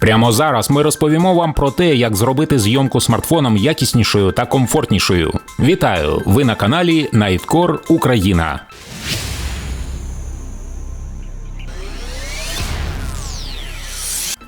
Прямо зараз ми розповімо вам про те, як зробити зйомку смартфоном якіснішою та комфортнішою. Вітаю! Ви на каналі Nightcore Україна.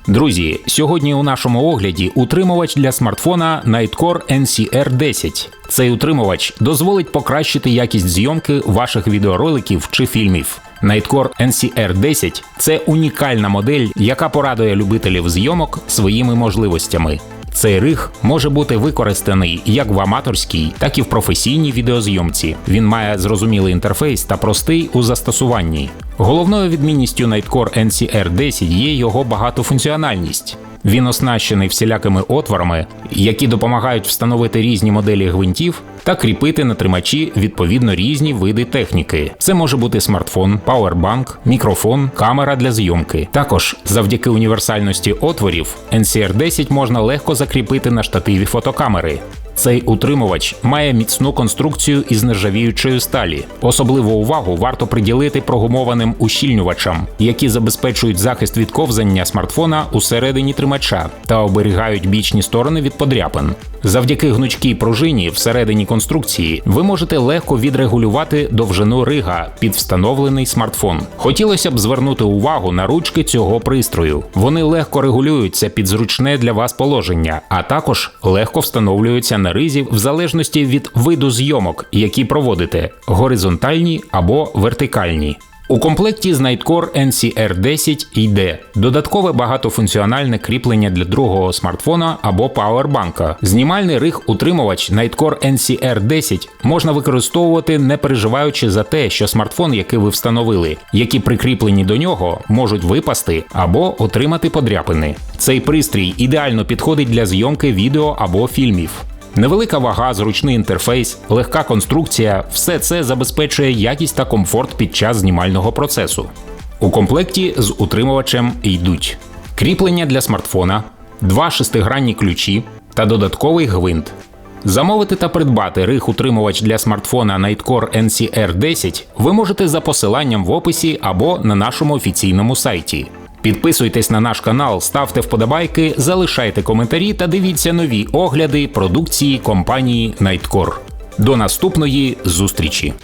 Друзі, сьогодні у нашому огляді утримувач для смартфона Nightcore NCR 10. Цей утримувач дозволить покращити якість зйомки ваших відеороликів чи фільмів. Nightcore NCR 10 це унікальна модель, яка порадує любителів зйомок своїми можливостями. Цей риг може бути використаний як в аматорській, так і в професійній відеозйомці. Він має зрозумілий інтерфейс та простий у застосуванні. Головною відмінністю Nightcore NCR 10 є його багатофункціональність. Він оснащений всілякими отворами, які допомагають встановити різні моделі гвинтів та кріпити на тримачі відповідно різні види техніки. Це може бути смартфон, пауербанк, мікрофон, камера для зйомки. Також завдяки універсальності отворів NCR 10 можна легко закріпити на штативі фотокамери. Цей утримувач має міцну конструкцію із нержавіючої сталі. Особливу увагу варто приділити прогумованим ущільнювачам, які забезпечують захист від ковзання смартфона усередині тримача та оберігають бічні сторони від подряпин. Завдяки гнучкій пружині всередині конструкції ви можете легко відрегулювати довжину рига під встановлений смартфон. Хотілося б звернути увагу на ручки цього пристрою. Вони легко регулюються під зручне для вас положення, а також легко встановлюються на ризі в залежності від виду зйомок, які проводите горизонтальні або вертикальні. У комплекті з Nightcore NCR 10 йде додаткове багатофункціональне кріплення для другого смартфона або пауербанка. Знімальний риг утримувач Nightcore NCR 10 можна використовувати не переживаючи за те, що смартфон, який ви встановили, які прикріплені до нього, можуть випасти або отримати подряпини. Цей пристрій ідеально підходить для зйомки відео або фільмів. Невелика вага, зручний інтерфейс, легка конструкція все це забезпечує якість та комфорт під час знімального процесу. У комплекті з утримувачем йдуть кріплення для смартфона, два шестигранні ключі та додатковий гвинт. Замовити та придбати риг утримувач для смартфона Nightcore NCR 10 ви можете за посиланням в описі або на нашому офіційному сайті. Підписуйтесь на наш канал, ставте вподобайки, залишайте коментарі та дивіться нові огляди продукції компанії Nightcore. До наступної зустрічі!